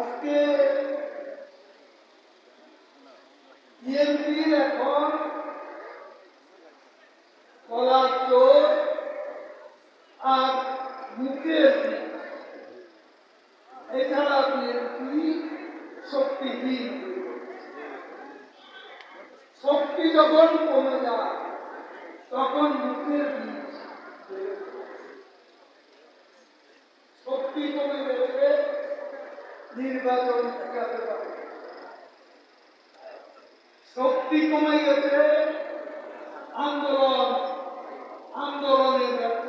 আজকে বিএনপির এখন কলার চোর আর মুখের। এছাড়া বিএনপি শক্তিহীন শক্তি যখন কমে যায়, তখন মুখের। শক্তি কমে গেছে নির্বাচন ঠেকাতে পারে শক্তি কমে গেছে, আন্দোলন আন্দোলনে ব্যর্থ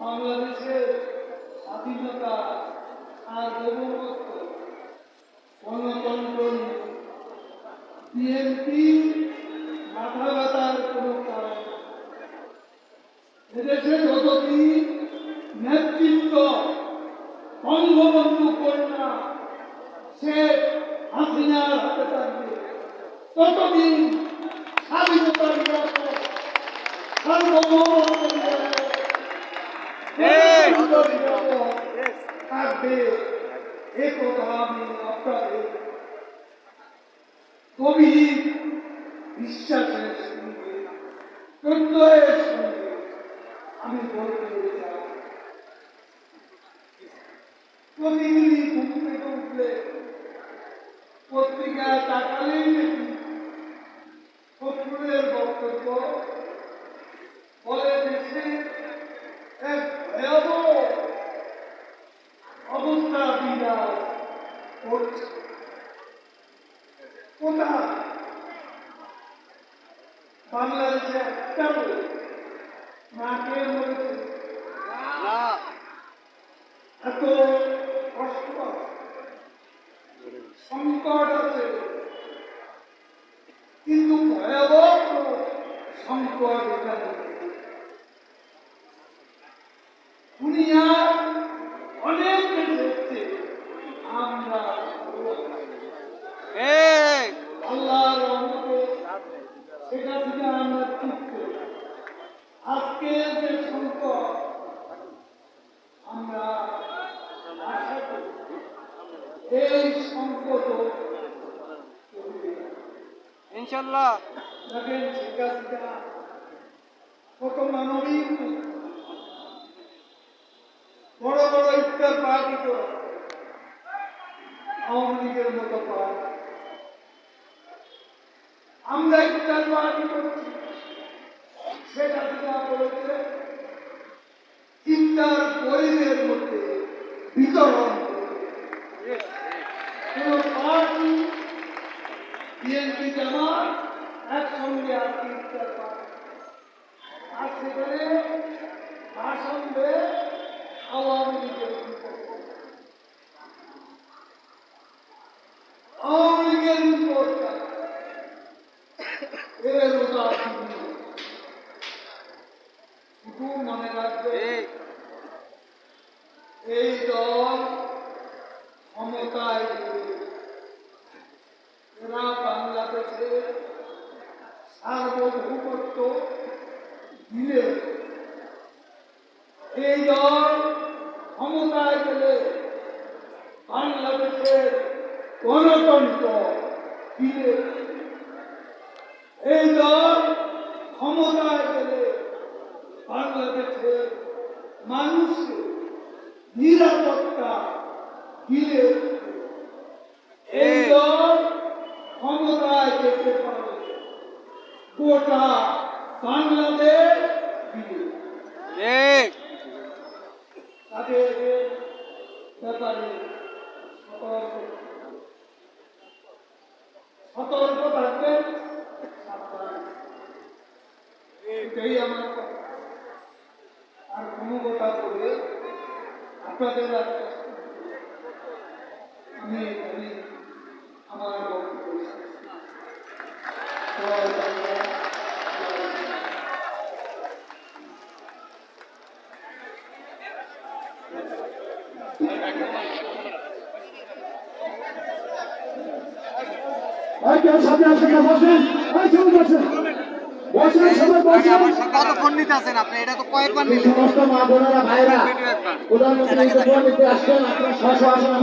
বাংলাদেশের স্বাধীনতা আর গণতন্ত্র গণতন্ত্র বিএনপি মাথা ব্যথার কোনো কারণ নেই। এদেশে যতদিন নেতৃত্ব বঙ্গবন্ধু কন্যা শেখ হাসিনার হাতে থাকবে। ততদিন স্বাধীনতার থাকবে। এ কথা আমি আপনাদের গভীর বিশ্বাসের সঙ্গে সঙ্গে আমি বলতে চাই। প্রতিদিনই ঘুম থেকে উঠলে পত্রিকায় তাকালেই শত্রুদের বক্তব্য। বলে দেশে এক ভয়াবহ অবস্থা বিরাজ করছে। কোথায়? বাংলাদেশে একটা লোক মাকে মরেছে। এত কষ্ট সংকট আছে কিন্তু ভয়াবহ সংকট এখানে। দুনিয়া অনেক দেশ হচ্ছে আমরা এই আল্লাহর রহমতে সেটা থেকে আমরা তৃপ্ত আজকে যে সংকট আমরা আশা করি এই সংকট ইনশাল্লাহ দেখেন শেখ হাসিনা কত মানবিক বড় বড় ইফতার পার্টি করে আওয়ামী লীগের মতো পার্টি আমরা ইফতার পার্টি করছি শেখ হাসিনা বলেছে ইফতার গরিবের মধ্যে বিতরণ করবে। কোন পার্টি বিএনপি জামাত একসঙ্গে আজকে ইফতার পার্টি আর সেখানে ভাষণ দেয় আওয়ামী লীগের আওয়ামী লীগের বিপক্ষে এর উদাহরণ শুধু মনে রাখবে এই। দল ক্ষমতায় এরা বাংলাদেশের সার্বভৌমত্ব দিলে এই দল ক্ষমতায় গেলে বাংলাদেশের গণতন্ত্র দিলে এই দল ক্ষমতায় গেলে বাংলাদেশের মানুষকে নিরাপত্তা দিলে এই দল ক্ষমতায় যেতে পারে গোটা বাংলাদেশ তাদের ব্যাপারে সতর্ক থাকবেন এটাই আমার আর কোনো কথা বলে আপনাদের। আমি আমার বক্তব্য কতক্ষণ নিতে আছেন আপনি এটা তো কয়েকবার নিলেন। সমস্ত মা বোনেরা ভাইরা প্রধানমন্ত্রী আসছেন আপনারা স্ব আসনে